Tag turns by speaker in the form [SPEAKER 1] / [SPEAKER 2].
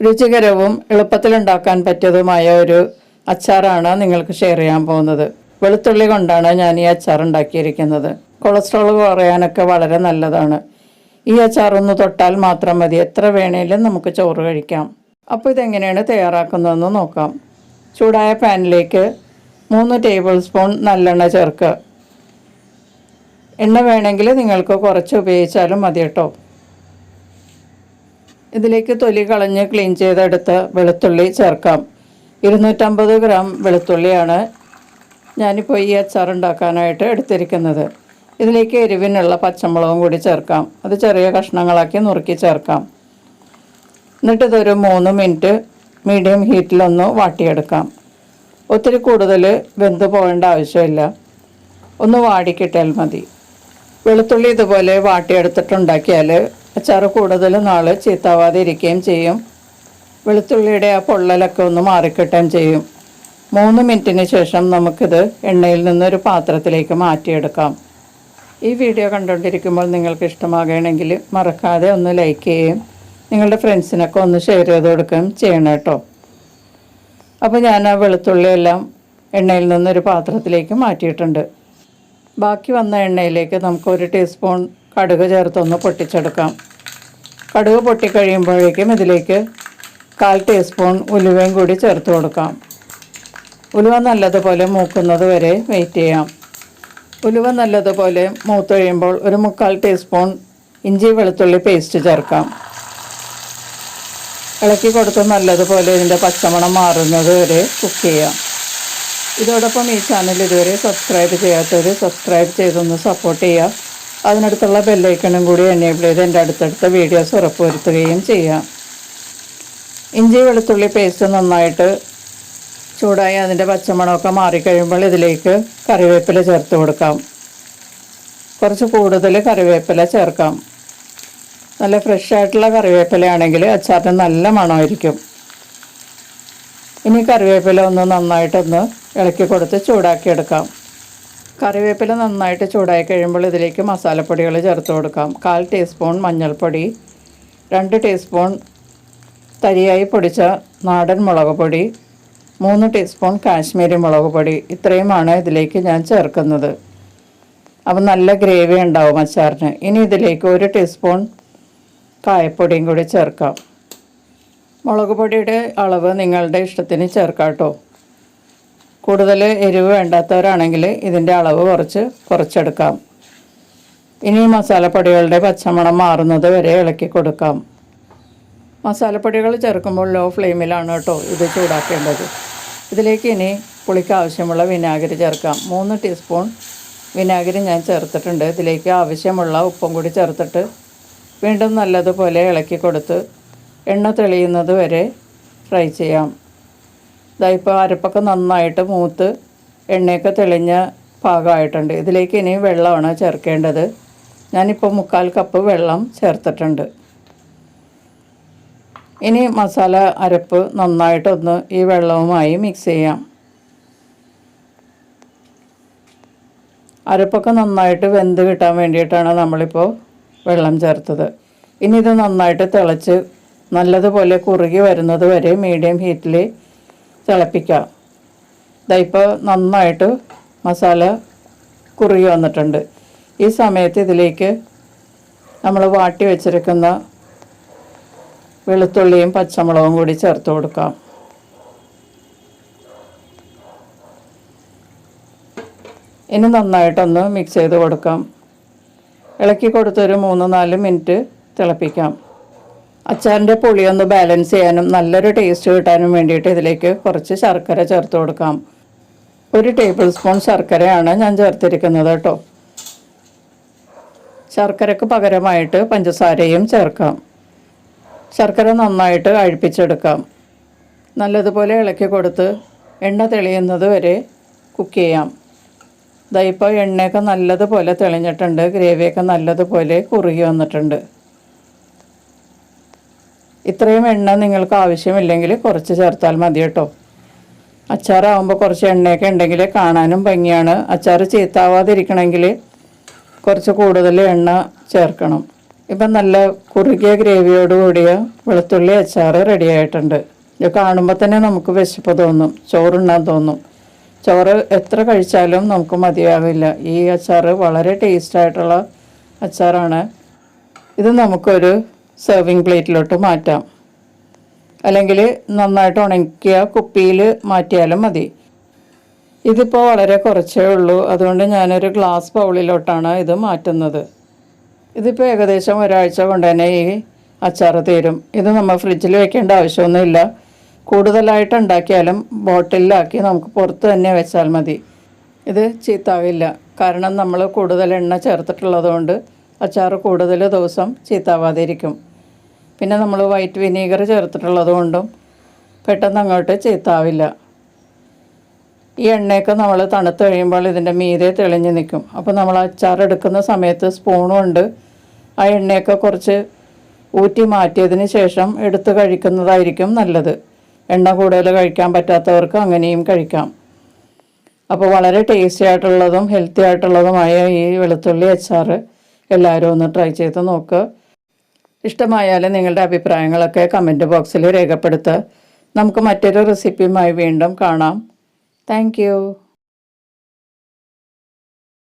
[SPEAKER 1] രുചികരവും എളുപ്പത്തിലുണ്ടാക്കാൻ പറ്റിയതുമായ ഒരു അച്ചാറാണ് നിങ്ങൾക്ക് ഷെയർ ചെയ്യാൻ പോകുന്നത്. വെളുത്തുള്ളി കൊണ്ടാണ് ഞാൻ ഈ അച്ചാർ ഉണ്ടാക്കിയിരിക്കുന്നത്. കൊളസ്ട്രോൾ കുറയാനൊക്കെ വളരെ നല്ലതാണ്. ഈ അച്ചാർ ഒന്ന് തൊട്ടാൽ മാത്രം മതി. എത്ര വേണേലും നമുക്ക് ചോറ് കഴിക്കാം. അപ്പോൾ ഇതെങ്ങനെയാണ് തയ്യാറാക്കുന്നതെന്ന് നോക്കാം. ചൂടായ പാനിലേക്ക് മൂന്ന് ടേബിൾ സ്പൂൺ നല്ലെണ്ണ ചേർക്കുക. എണ്ണ വേണമെങ്കിൽ നിങ്ങൾക്ക് കുറച്ച് ഉപയോഗിച്ചാലും മതി കേട്ടോ. ഇതിലേക്ക് തൊലി കളഞ്ഞ് ക്ലീൻ ചെയ്തെടുത്ത് വെളുത്തുള്ളി ചേർക്കാം. ഇരുന്നൂറ്റമ്പത് ഗ്രാം വെളുത്തുള്ളിയാണ് ഞാനിപ്പോൾ ഈ അച്ചാർ ഉണ്ടാക്കാനായിട്ട് എടുത്തിരിക്കുന്നത്. ഇതിലേക്ക് എരിവിനുള്ള പച്ചമുളകും കൂടി ചേർക്കാം. അത് ചെറിയ കഷ്ണങ്ങളാക്കി നുറുക്കി ചേർക്കാം. എന്നിട്ട് ഇതൊരു മൂന്ന് മിനിറ്റ് മീഡിയം ഹീറ്റിലൊന്ന് വാട്ടിയെടുക്കാം. ഒത്തിരി കൂടുതൽ വെന്ത് പോകേണ്ട ആവശ്യമില്ല. ഒന്ന് വാടിക്കിട്ടാൽ മതി. വെളുത്തുള്ളി ഇതുപോലെ വാട്ടിയെടുത്തിട്ടുണ്ടാക്കിയാൽ അച്ചാർ കൂടുതൽ നാൾ ചീത്താവാതെ ഇരിക്കുകയും ചെയ്യും. വെളുത്തുള്ളിയുടെ ആ പൊള്ളലൊക്കെ ഒന്ന് മാറിക്കിട്ടുകയും ചെയ്യും. മൂന്ന് മിനിറ്റിന് ശേഷം നമുക്കിത് എണ്ണയിൽ നിന്നൊരു പാത്രത്തിലേക്ക് മാറ്റിയെടുക്കാം. ഈ വീഡിയോ കണ്ടുകൊണ്ടിരിക്കുമ്പോൾ നിങ്ങൾക്ക് ഇഷ്ടമാകുകയാണെങ്കിൽ മറക്കാതെ ഒന്ന് ലൈക്ക് ചെയ്യുകയും നിങ്ങളുടെ ഫ്രണ്ട്സിനൊക്കെ ഒന്ന് ഷെയർ ചെയ്ത് കൊടുക്കുകയും ചെയ്യണം കേട്ടോ. അപ്പോൾ ഞാൻ ആ വെളുത്തുള്ളിയെല്ലാം എണ്ണയിൽ നിന്നൊരു പാത്രത്തിലേക്ക് മാറ്റിയിട്ടുണ്ട്. ബാക്കി വന്ന എണ്ണയിലേക്ക് നമുക്ക് ഒരു ടീസ്പൂൺ കടുക് ചേർത്തൊന്ന് പൊട്ടിച്ചെടുക്കാം. കടുക് പൊട്ടിക്കഴിയുമ്പോഴേക്കും ഇതിലേക്ക് കാൽ ടീസ്പൂൺ ഉലുവയും കൂടി ചേർത്ത് കൊടുക്കാം. ഉലുവ നല്ലതുപോലെ മൂക്കുന്നത് വരെ വെയിറ്റ് ചെയ്യാം. ഉലുവ നല്ലതുപോലെ മൂത്ത് കഴിയുമ്പോൾ ഒരു മുക്കാൽ ടീസ്പൂൺ ഇഞ്ചി വെളുത്തുള്ളി പേസ്റ്റ് ചേർക്കാം. ഇളക്കി കൊടുത്ത് നല്ലതുപോലെ ഇതിന്റെ പച്ചമണം മാറുന്നത് വരെ കുക്ക് ചെയ്യാം. ഇതോടൊപ്പം ഈ ചാനൽ ഇതുവരെ സബ്സ്ക്രൈബ് ചെയ്യാത്തവർ സബ്സ്ക്രൈബ് ചെയ്തൊന്ന് സപ്പോർട്ട് ചെയ്യുക. അതിനടുത്തുള്ള ബെല്ലൈക്കണും കൂടി എനേബിൾ ചെയ്ത് എന്റെ അടുത്തടുത്ത വീഡിയോസ് ഉറപ്പുവരുത്തുകയും ചെയ്യാം. ഇഞ്ചി വെളുത്തുള്ളി പേസ്റ്റ് നന്നായിട്ട് ചൂടായി അതിന്റെ പച്ചമണമൊക്കെ മാറിക്കഴിയുമ്പോൾ ഇതിലേക്ക് കറിവേപ്പില ചേർത്ത് കൊടുക്കാം. കുറച്ച് കൂടുതൽ കറിവേപ്പില ചേർക്കാം. നല്ല ഫ്രഷ് ആയിട്ടുള്ള കറിവേപ്പിലയാണെങ്കിൽ അച്ചാറിന് നല്ല മണമായിരിക്കും. ഇനി കറിവേപ്പില ഒന്ന് നന്നായിട്ടൊന്ന് ഇളക്കി കൊടുത്ത് ചൂടാക്കിയെടുക്കാം. കറിവേപ്പില നന്നായിട്ട് ചൂടായി കഴിയുമ്പോൾ ഇതിലേക്ക് മസാലപ്പൊടികൾ ചേർത്ത് കൊടുക്കാം. കാൽ ടീസ്പൂൺ മഞ്ഞൾപ്പൊടി രണ്ട് ടീസ്പൂൺ തരിയായി പൊടിച്ച നാടൻ മുളക് പൊടി മൂന്ന് ടീസ്പൂൺ കാശ്മീരി മുളക് പൊടി. ഇത്രയുമാണ് ഇതിലേക്ക് ഞാൻ ചേർക്കുന്നത്. അപ്പം നല്ല ഗ്രേവി ഉണ്ടാവും അച്ചാറിന്. ഇനി ഇതിലേക്ക് ഒരു ടീസ്പൂൺ കായപ്പൊടിയും കൂടി ചേർക്കാം. മുളക് പൊടിയുടെ അളവ് നിങ്ങളുടെ ഇഷ്ടത്തിന് ചേർക്കാം കേട്ടോ. കൂടുതൽ എരിവ് വേണ്ടാത്തവരാണെങ്കിൽ ഇതിന്റെ അളവ് കുറച്ച് കുറച്ചെടുക്കാം. ഇനി മസാലപ്പൊടികളുടെ പച്ചമണം മാറുന്നത് വരെ ഇളക്കി കൊടുക്കാം. മസാലപ്പൊടികൾ ചേർക്കുമ്പോൾ ലോ ഫ്ലെയിമിലാണ് കേട്ടോ ഇത് ചൂടാക്കേണ്ടത്. ഇതിലേക്ക് ഇനി പുളിക്ക് ആവശ്യമുള്ള വിനാഗിരി ചേർക്കാം. മൂന്ന് ടീസ്പൂൺ വിനാഗിരി ഞാൻ ചേർത്തിട്ടുണ്ട്. ഇതിലേക്ക് ആവശ്യമുള്ള ഉപ്പും കൂടി ചേർത്തിട്ട് വീണ്ടും നല്ലതുപോലെ ഇളക്കി കൊടുത്ത് എണ്ണ തെളിയുന്നത് വരെ ഫ്രൈ ചെയ്യാം. ഇതാ ഇപ്പോൾ അരപ്പൊക്കെ നന്നായിട്ട് മൂത്ത് എണ്ണയൊക്കെ തെളിഞ്ഞ പാകമായിട്ടുണ്ട്. ഇതിലേക്ക് ഇനി വെള്ളമാണ് ചേർക്കേണ്ടത്. ഞാനിപ്പോൾ മുക്കാൽ കപ്പ് വെള്ളം ചേർത്തിട്ടുണ്ട്. ഇനി മസാല അരപ്പ് നന്നായിട്ടൊന്ന് ഈ വെള്ളവുമായി മിക്സ് ചെയ്യാം. അരപ്പൊക്കെ നന്നായിട്ട് വെന്ത് കിട്ടാൻ വേണ്ടിയിട്ടാണ് നമ്മളിപ്പോൾ വെള്ളം ചേർത്തത്. ഇനി ഇത് നന്നായിട്ട് തിളച്ച് നല്ലതുപോലെ കുറുകി വരുന്നത് വരെ മീഡിയം ഹീറ്റിൽ തിളപ്പിക്കാം. ഇതായിപ്പോൾ നന്നായിട്ട് മസാല കുറുകി വന്നിട്ടുണ്ട്. ഈ സമയത്ത് ഇതിലേക്ക് നമ്മൾ വാട്ടി വെച്ചിരിക്കുന്ന വെളുത്തുള്ളിയും പച്ചമുളകും കൂടി ചേർത്ത് കൊടുക്കാം. ഇനി നന്നായിട്ടൊന്ന് മിക്സ് ചെയ്ത് കൊടുക്കാം. ഇളക്കി കൊടുത്തൊരു മൂന്ന് നാല് മിനിറ്റ് തിളപ്പിക്കാം. അച്ചാറിന്റെ പുളിയൊന്ന് ബാലൻസ് ചെയ്യാനും നല്ലൊരു ടേസ്റ്റ് കിട്ടാനും വേണ്ടിയിട്ട് ഇതിലേക്ക് കുറച്ച് ശർക്കര ചേർത്ത് കൊടുക്കാം. ഒരു ടേബിൾ സ്പൂൺ ശർക്കരയാണ് ഞാൻ ചേർത്തിരിക്കുന്നത് കേട്ടോ. ശർക്കരക്ക് പകരമായിട്ട് പഞ്ചസാരയും ചേർക്കാം. ശർക്കര നന്നായിട്ട് അഴിപ്പിച്ചെടുക്കാം. നല്ലതുപോലെ ഇളക്കി കൊടുത്ത് എണ്ണ തെളിയുന്നത് വരെ കുക്ക് ചെയ്യാം. ദാ ഇപ്പോൾ എണ്ണയൊക്കെ നല്ലതുപോലെ തെളിഞ്ഞിട്ടുണ്ട് ഗ്രേവിയൊക്കെ നല്ലതുപോലെ കുറുകി വന്നിട്ടുണ്ട്. ഇത്രയും എണ്ണ നിങ്ങൾക്ക് ആവശ്യമില്ലെങ്കിൽ കുറച്ച് ചേർത്താൽ മതി കേട്ടോ. അച്ചാറാവുമ്പോൾ കുറച്ച് എണ്ണയൊക്കെ ഉണ്ടെങ്കിൽ കാണാനും ഭംഗിയാണ്. അച്ചാർ ചീത്താവാതിരിക്കണമെങ്കിൽ കുറച്ച് കൂടുതൽ എണ്ണ ചേർക്കണം. ഇപ്പം നല്ല കുറുകിയ ഗ്രേവിയോട് കൂടിയ വെളുത്തുള്ളി അച്ചാർ റെഡി ആയിട്ടുണ്ട്. ഇത് കാണുമ്പോൾ തന്നെ നമുക്ക് വിശപ്പ് തോന്നും ചോറുണ്ണാൻ തോന്നും. ചോറ് എത്ര കഴിച്ചാലും നമുക്ക് മതിയാവില്ല. ഈ അച്ചാർ വളരെ ടേസ്റ്റായിട്ടുള്ള അച്ചാറാണ്. ഇത് നമുക്കൊരു സെർവിങ് പ്ലേറ്റിലോട്ട് മാറ്റാം. അല്ലെങ്കിൽ നന്നായിട്ട് ഉണക്കിയ കുപ്പിയിൽ മാറ്റിയാലും മതി. ഇതിപ്പോൾ വളരെ കുറച്ചേ ഉള്ളൂ. അതുകൊണ്ട് ഞാനൊരു ഗ്ലാസ് ബൗളിലോട്ടാണ് ഇത് മാറ്റുന്നത്. ഇതിപ്പോൾ ഏകദേശം ഒരാഴ്ച കൊണ്ട് തന്നെ ഈ അച്ചാർ തീരും. ഇത് നമ്മൾ ഫ്രിഡ്ജിൽ വെക്കേണ്ട ആവശ്യമൊന്നുമില്ല. കൂടുതലായിട്ട് ഉണ്ടാക്കിയാലും ബോട്ടിലാക്കി നമുക്ക് പുറത്ത് തന്നെ വെച്ചാൽ മതി. ഇത് ചീത്താവില്ല. കാരണം നമ്മൾ കൂടുതൽ എണ്ണ ചേർത്തിട്ടുള്ളതുകൊണ്ട് അച്ചാർ കൂടുതൽ ദിവസം ചീത്താവാതിരിക്കും. പിന്നെ നമ്മൾ വൈറ്റ് വിനീഗർ ചേർത്തിട്ടുള്ളത് കൊണ്ടും പെട്ടെന്ന് അങ്ങോട്ട് ചീത്താവില്ല. ഈ എണ്ണയൊക്കെ നമ്മൾ തണുത്ത് കഴിയുമ്പോൾ ഇതിന്റെ മീതെ തെളിഞ്ഞ് നിൽക്കും. അപ്പോൾ നമ്മൾ അച്ചാർ എടുക്കുന്ന സമയത്ത് സ്പൂണുണ്ട് ആ എണ്ണയൊക്കെ കുറച്ച് ഊറ്റി മാറ്റിയതിന് ശേഷം എടുത്ത് കഴിക്കുന്നതായിരിക്കും നല്ലത്. എണ്ണ കൂടുതൽ കഴിക്കാൻ പറ്റാത്തവർക്ക് അങ്ങനെയും കഴിക്കാം. അപ്പോൾ വളരെ ടേസ്റ്റി ആയിട്ടുള്ളതും ഹെൽത്തി ആയിട്ടുള്ളതുമായ ഈ വെളുത്തുള്ളി അച്ചാർ എല്ലാവരും ഒന്ന് ട്രൈ ചെയ്ത് നോക്കുക ഇഷ്ടമായാൽ നിങ്ങളുടെ അഭിപ്രായങ്ങളൊക്കെ കമന്റ് ബോക്സിൽ രേഖപ്പെടുത്തുക നമുക്ക് മറ്റൊരു റെസിപ്പിയുമായി വീണ്ടും കാണാം. താങ്ക്